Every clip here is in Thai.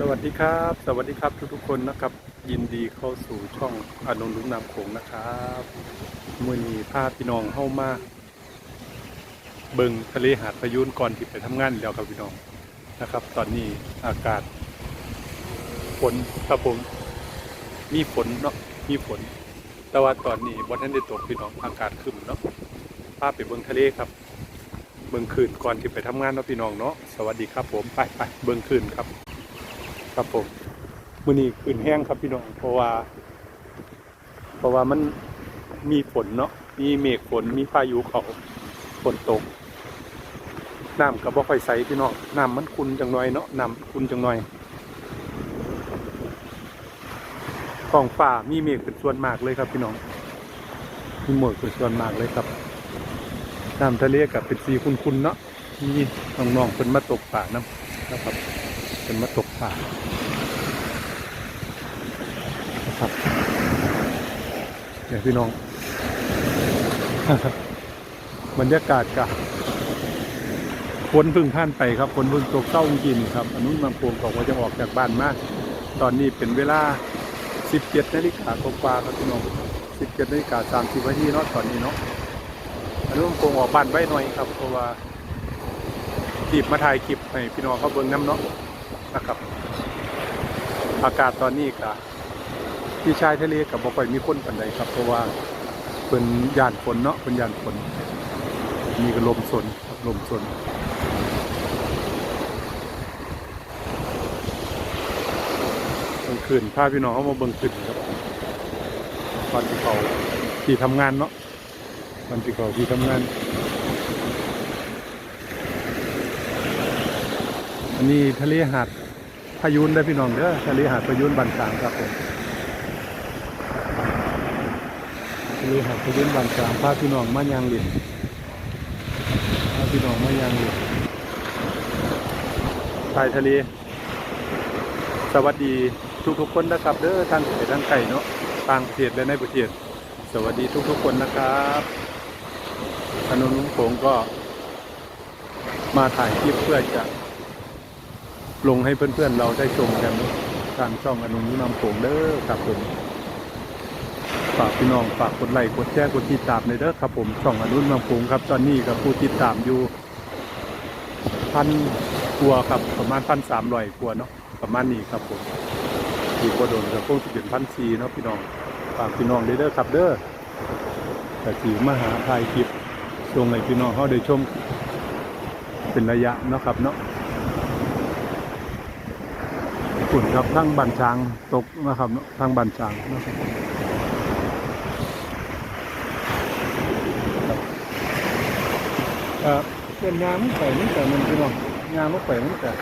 สวัสดีครับ สวัสดีครับทุกๆคนนะครับ ยินดีเข้าสู่ช่องอนุรุมนำโขงนะครับมื่อนี้พาพี่น้องเข้ามา เบิงทะเลหาดพายุนก่อนที่ไปทำงานแล้วครับพี่น้องนะครับ ตอนนี้อากาศฝนครับผมมีฝนเนาะมีฝน แต่ว่าตอนนี้วันท่านได้ตกพี่น้องอากาศขึ้นเนาะพาไปเบิงทะเลครับ เบิงคืนก่อนที่ไปทำงานเนาะพี่น้องเนาะสวัสดีครับผมไปไปเบิงคืนครับ ครับผมมื้อนี้คืนแห้งครับพี่น้องเพราะว่า เพราะว่ามันมีฝนเนาะมีเมฆฝนมีพายุเขาฝนตกน้ำก็บ่ค่อยใสพี่น้องน้ำมันขุ่นจังหน่อยเนาะน้ำขุ่นจังหน่อยท้องฟ้ามีเมฆเป็นส่วนมากเลยครับพี่น้องมีหมอกเป็นส่วนมากเลยครับน้ำทะเลกับเป็นสีขุ่นๆเนาะมีน้องๆเพิ่นมาตกป่าน้ำนะครับ เพิ่นมาตกป่านะครับเดี๋ยพี่น้อง บรรยากาศกับฝนพึ่งผ่านไปครับฝนพึ่งตกเศร้าจริงๆครับอันนู้นบางพวงบอกว่าจะออกจากบ้านมาก ตอนนี้เป็นเวลา 17นาฬิกากว่าครับพี่น้อง17นาฬิกา30นาทีเนาะตอนนี้เนาะอันนู้นคงออกบ้านไว้หน่อยครับเพราะว่าจีบมาถ่ายคลิปให้พี่น้องเขาเบิ่งน้ำเนาะ นะครับ อากาศตอนนี้ก็ที่ชายทะเลกับบ่ค่อยมีคนปานใดครับ เพราะว่าเป็นย่านฝนเนาะเป็นย่านฝนมีก็ลมสนครับลมสนกลางคืนพาพี่น้องเขามาเบิ่งขึ้นครับตอนที่เขาที่ทำงานเนาะวันที่เขาที่ทำงาน อันนี้ทะเลหาด พายุนได้พี่น้องเด้อทะเลหาดพายุนบันกลางครับผมทะเลหาดพายุนบันกลางพาพี่น้องมายางหลินพาพี่น้องมายางหลินชายทะเล สวัสดีทุกๆคนนะครับเด้อทางไกลทางไก่เนาะต่างประเทศและในประเทศสวัสดีทุกๆคนนะครับถนนลุงโขงก็มาถ่ายคลิปเพื่อจะ ลงให้เพื่อนๆเราได้ชมกันทางช่องอนุนุนำโขงเด้อครับผมฝากพี่น้องฝากกดไลค์กดแชร์กดติดตามเลยเด้อครับผมช่องอนุนำโขงครับ ตอนนี้กับผู้ติดตามอยู่พันกว่าครับประมาณพันสามร้อยกว่าเนาะประมาณนี้ครับผมอยู่กว่าโดนกับพวกที่เป็นพันซีเนาะพี่น้องฝากพี่น้องเด้อครับเด้อแต่ถือมหาถ่ายคลิปส่งให้พี่น้องเขาได้ชมเป็นระยะเนาะครับเนาะ ฝุ่นครับทั้งบันช้างตกนะครับเนาะทั้งบันช้างนะครับเออเป็นยางมันไปมันแต่มันพี่น้องยางมันไปมันแต่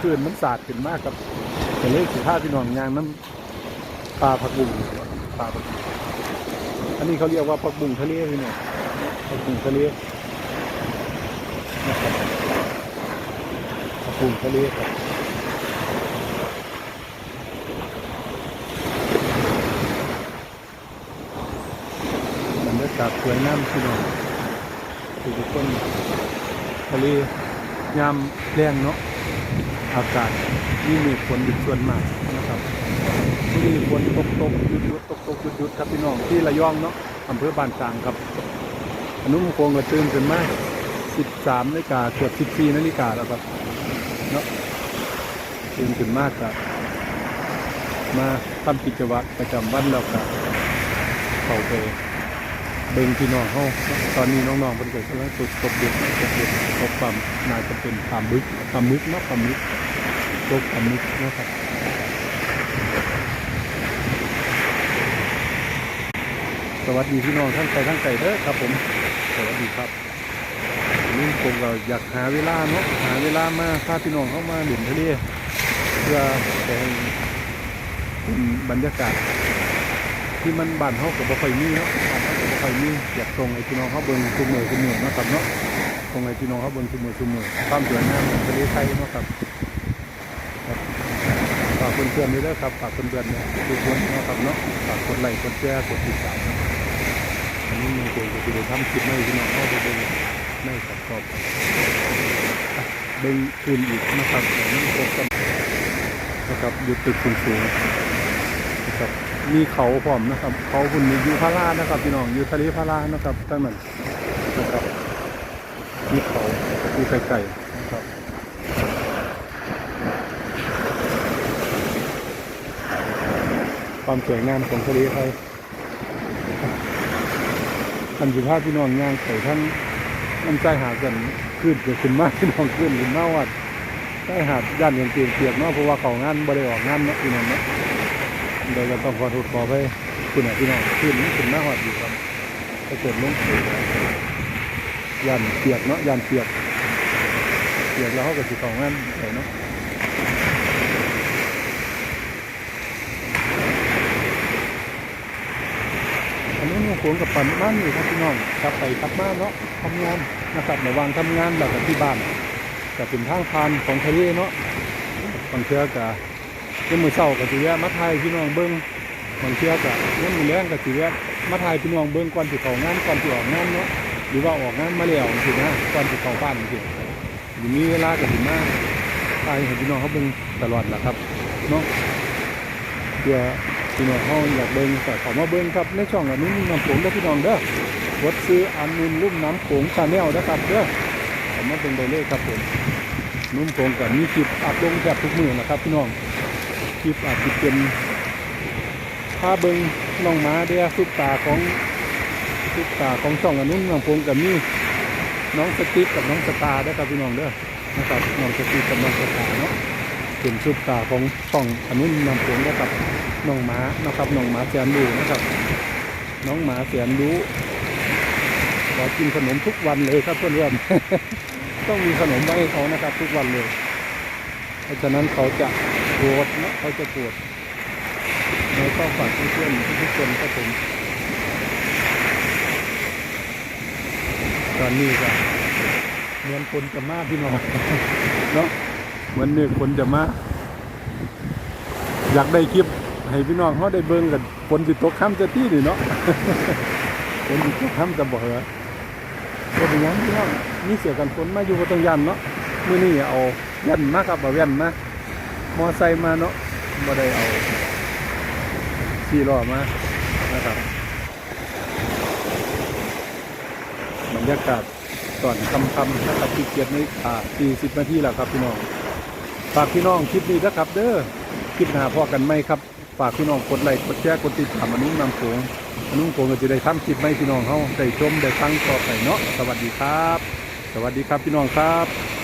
คืนมันสาดขึ้นมากครับแต่เลยสิท่าพี่น้องยางน้ำปลาผักบุ้งปลาผักบุ้งอันนี้เขาเรียกว่าผักบุ้งทะเลพี่น้องผักบุ้งทะเลผักบุ้งทะเลครับบรรยา กาศสวยงามพี่น้องทุกคนทะเลยามแรงเนาะอากาศมีเมฆฝนอยู่ส่วนมากนะครับที่ฝนตกตกหยุดหยุดตกตกหยุดหยุดครับพี่น้องที่ระยองเนาะอำเภอบ้านกลางครับอนุมงคงก็ตื่นขึ้นมา13นาฬิกาเกือบ14นาฬิกาแล้วครับเนาะตื่นขึ้นมากครับมาทำกิจวัตรประจำวันแล้วครับเข้าไป เบ่งพี่น้องเฮาตอนนี้น้องๆเพิ่นก็กำลังตกตกเด็กตกเด็กตกความน่าจะเป็นความมึกความมึกเนาะความมึกตกความมึกนะครับสวัสดีพี่น้องทั้งไกลทั้งไกลเด้อครับผม สวัสดีครับนี่ผมก็อยากหาเวลาเนาะหาเวลามาพาพี่น้องเข้ามาหลินทะเลเพื่อจะให้เป็นบรรยากาศ ที่มันบ้านเขากับบ่ค่อยมีเนาะ คอยมีอยากส่งให้พี่น้องเขาเบิ่งทุกมือทุกมือนะครับเนาะส่งให้พี่น้องเขาเบิ่งทุกมือทุกมือความสวยงามของทะเลไทยนะครับฝากเพื่อนๆด้วยเด้อครับฝากเพื่อนๆเนี่ยทุกคนนะครับเนาะฝากกดไลค์กดแชร์กดติดตามอันนี้มีโกงก็จะได้ทำคลิปให้พี่น้องเขาไปเบิ่งในกับครอบเบิ่งคืนอีกนะครับให้มันครบกันนะครับอยู่ตึกสูงๆนะครับ มีเขาพร้อมนะครับ เขาคุณมีอยู่พารานะครับพี่น้องอยู่ทะเลพารานะครับทั้งนั้นนะครับมีเขาอยู่ไกลๆนะครับความสวยงามของทะเลไทยท่านสุภาพพี่น้องย่างไข่ท่านน้ำใจหาดกันขึ้นเกิดขึ้นมากพี่น้องขึ้นขึ้นมากวัดใต้หาดย่านย่างเปียกเปียกเนาะเพราะว่าเขางานบ่ได้ออกงานเนาะพี่น้องเนาะ โดยก็ต้องขอโทษขอไปคุณน่ะพี่น้องขึ้นขึ้นมากวัดอยู่ครับถ้าเกิดลงย่านเปียกเนาะย่านเปียกเปียกแล้วเขาก็สิเขางานไปเนาะอันนี้มู่โขงกับปั่นบ้านอยู่ครับพี่น้องกลับไปกลับมาเนาะทำงานนะครับระว่างทำงานแบบที่บ้านก็เป็นทางผ่านของทะเลเนาะบางเทื่อก็เมื่อมือเช้าก็สิแวะมาถ่ายพี่น้องเบิ้งบางเทื่อก็เมื่อมือแรงก็สิแวะมาถ่ายพี่น้องเบิ้งก่อนสิเข้างานก่อนสิออกงานเนาะหรือว่าออกงานมาแล้วสินะก่อนสิเข้าบ้านสิอยู่มีเวลาก็สิมาถ่ายให้พี่น้องเขาเบิ้งตลอดแหละครับเนาะเพื่อพี่น้องเขาอยากเบิ้งก็ขามาเบิ้งครับในช่องอันนี้มีน้ำโขงเด้พี่น้องเด้อกดซื้ออันนุนลุ่มน้ำโขงชาแนลนะครับเด้อขามาเบิ้งได้เลยครับผมนุ่มโขงกับมีคลิปอัพลงแทบทุกมือนะครับพี่น้อง ลิปอาจจะเป็นพาเบิงน้องหมาเด้อซุปตาของซุปตาของช่องอนนุนน้ำโขงกับมีน้องสติ๊กกับน้องสตาร์เด้ครับพี่น้องเด้อนะครับน้องสติ๊กกับน้องสตาร์เนาะเป็นซุปตาของช่องอนนุนน้ำโขงนะครับน้องหมานะครับน้องหมาแสนรู้นะครับ น้องหมาแสนรู้ขอกินขนมทุกวันเลยครับเพื่อนๆต้องมีขนมไว้ให้เขานะครับ ทุกวันเลย เพราะฉะนั้นเขาจะ โกรธนะเขาจะโกรธในก็ฝากเพื่อนๆทุกคนครับผมตอนนี้ก็เหมือนคนจะมาพี่น้องเนาะเหมือนเนี่ยคนจะมา อยากได้คลิปให้พี่น้องเขาได้เบิ่งกันฝนสิตกค่ำจะที่นี่เนาะฝนสิตกค่ำจะบ่เหรอก็เป็นยังพี่น้องมีเสียกันฝนมาอยู่บนต้นยันเนาะมื้อนี้เอาแว่นมาครับเอาแว่นมา มอไซค์มาเนาะบ่ได้เอาสี่ล้อมานะครับบรรยากาศตอนค่ำนะครับที่เกียรติในอ่า40นาทีแล้วครับพี่น้องฝากพี่น้องคลิปนี้นะครับเด้อคลิปหน้าพ่อกันไหมครับฝากพี่น้องกดไลค์กดแชร์กดติดตามอนุนำโขงอนุนโขงก็จะได้ทำคลิปไหมพี่น้องเขาได้ชมได้ฟังต่อไปเนาะสวัสดีครับ สวัสดีครับพี่น้องครับ